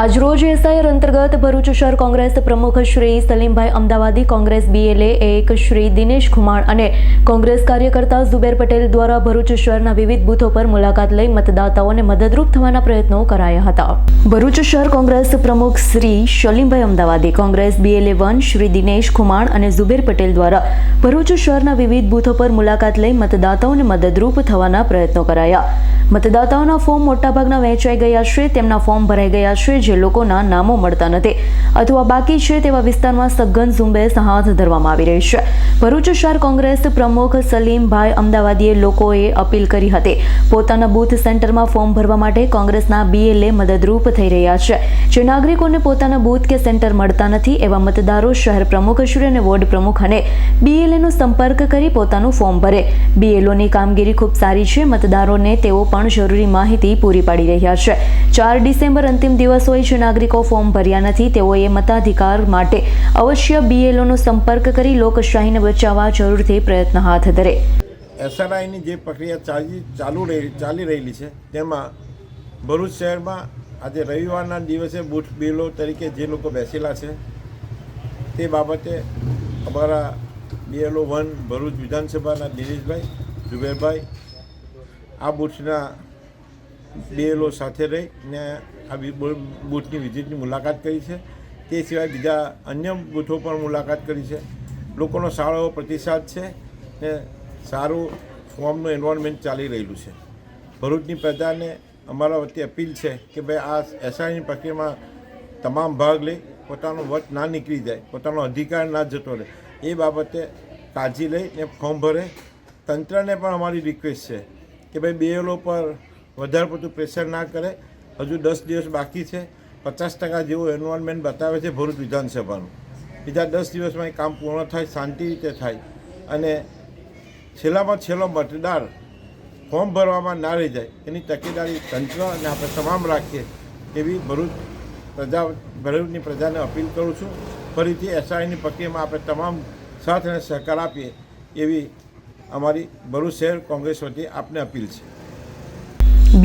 આજરોજ એસઆઈઆર અંતર્ગત ભરૂચ શહેર કોંગ્રેસ પ્રમુખ શ્રી સલીમભાઈ અમદાવાદી, કોંગ્રેસ બીએલએ એક શ્રી દિનેશ ખુમાણ અને કોંગ્રેસ કાર્યકર્તા ઝુબેર પટેલ દ્વારા ભરૂચ શહેરના વિવિધ બૂથો પર મુલાકાત લઈ મતદાતાઓને મદદરૂપ થવાના પ્રયત્નો કરાયા હતા. ભરૂચ શહેર કોંગ્રેસ પ્રમુખ શ્રી સલીમભાઈ અમદાવાદી, કોંગ્રેસ બીએલએ વન શ્રી દિનેશ ખુમાણ અને ઝુબેર પટેલ દ્વારા ભરૂચ શહેરના વિવિધ બૂથો પર મુલાકાત લઈ મતદાતાઓને મદદરૂપ થવાના પ્રયત્નો કરાયા. મતદાતાઓના ફોર્મ મોટાભાગના વહેંચાઈ ગયા છે, તેમના ફોર્મ ભરાઈ ગયા છે જે લોકોના નામો મળતા નથી. અથવા બાકી છે તેવા વિસ્તારમાં સઘન ઝુંબેશ હાથ ધરવામાં આવી રહી છે. ભરૂચ શહેર કોંગ્રેસ પ્રમુખ સલીમભાઈ અમદાવાદીએ લોકોએ અપીલ કરી હતી. પોતાના બૂથ સેન્ટરમાં ફોર્મ ભરવા માટે કોંગ્રેસના બીએલએ મદદરૂપ થઈ રહ્યા છે. જે નાગરિકોને પોતાના બૂથ કે સેન્ટર મળતા નથી એવા મતદારો શહેર પ્રમુખશ્રી અને વોર્ડ પ્રમુખ અને બીએલએનો સંપર્ક કરી પોતાનું ફોર્મ ભરે. બીએલઓની કામગીરી ખૂબ સારી છે. મતદારોને તેઓ પણ જરૂરી માહિતી પૂરી પાડી રહ્યા છે. ચાર ડિસેમ્બર અંતિમ દિવસ હોય જે નાગરિકો ફોર્મ ભર્યા નથી, તેઓએ મતાધિકાર માટે અવશ્ય બીએલઓનો સંપર્ક કરી લોકશાહીને બચાવવા જરૂરથી પ્રયત્ન હાથ ધરે. એસઆરઆઈની જે પ્રક્રિયા ચાલી, ચાલુ રહી, ચાલી રહેલી છે, તેમાં ભરૂચ શહેરમાં આજે રવિવારના દિવસે બૂથ બિલો તરીકે જે લોકો બેસેલા છે, તે બાબતે અમારા બીએલઓ વન ભરૂચ વિધાનસભાના દિનેશભાઈ જુબેરભાઈ આ બૂથના બીએલઓ સાથે રહીને આ બૂથની વિઝિટની મુલાકાત કરી છે. તે સિવાય બીજા અન્ય બૂથો પણ મુલાકાત કરી છે. લોકોનો સારો એવો પ્રતિસાદ છે ને સારું ફોર્મનું એન્વાયરમેન્ટ ચાલી રહેલું છે. ભરૂચની પ્રજાને અમારા વતી અપીલ છે કે ભાઈ આ એસઆઈની પ્રક્રિયામાં તમામ ભાગ લઈ પોતાનો વટ ના નીકળી જાય, પોતાનો અધિકાર ના જતો રહે. એ બાબતે કાળજી લઈને ફોર્મ ભરે. તંત્રને પણ અમારી રિક્વેસ્ટ છે કે ભાઈ બેએલો પર વધારે પડતું પ્રેશર ના કરે. હજુ દસ દિવસ બાકી છે. પચાસ ટકા જેવું એન્વાયરમેન્ટ બતાવે છે ભરૂચ વિધાનસભાનું. બીજા દસ દિવસમાં એ કામ પૂર્ણ થાય, શાંતિ રીતે થાય. અને છેલ્લામાં છેલ્લો મતદાર ફોર્મ ભરવામાં ના રહી જાય, એની તકેદારી તંત્ર અને આપણે તમામ રાખીએ એવી ભરૂચ પ્રજા, ભરૂચની પ્રજાને અપીલ કરું છું. ફરીથી એસઆઈની પ્રક્રિયામાં આપણે તમામ સાથ અને સહકાર આપીએ એવી અમારી ભરૂચ શહેર કોંગ્રેસ વતી આપને અપીલ છે.